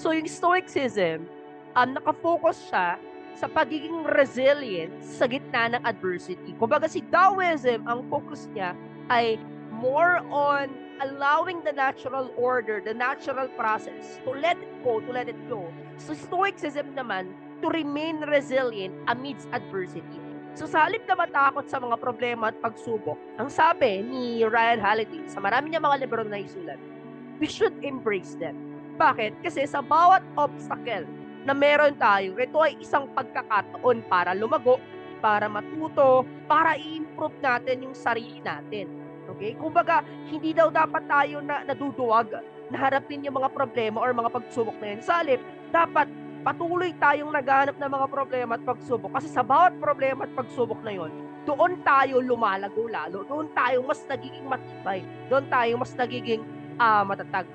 So yung Stoicism, um, nakafocus siya sa pagiging resilient sa gitna ng adversity. Kumbaga si Taoism, ang focus niya ay more on allowing the natural order, the natural process to let it go, to let it go. So Stoicism naman, to remain resilient amidst adversity. So sa halip na matakot sa mga problema at pagsubok, ang sabi ni Ryan Holiday sa marami niya mga libro na isulat, we should embrace them. Bakit? Kasi sa bawat obstacle na meron tayo, ito ay isang pagkakataon para lumago, para matuto, para i-improve natin yung sarili natin. Okay? Kumbaga, hindi daw dapat tayo na naduduwag na harapin yung mga problema or mga pagsubok na yun. Sa halip, dapat patuloy tayong naghahanap ng mga problema at pagsubok. Kasi sa bawat problema at pagsubok na yon, doon tayo lumalago lalo. Doon tayo mas nagiging matibay. Doon tayo mas nagiging ah, matatag.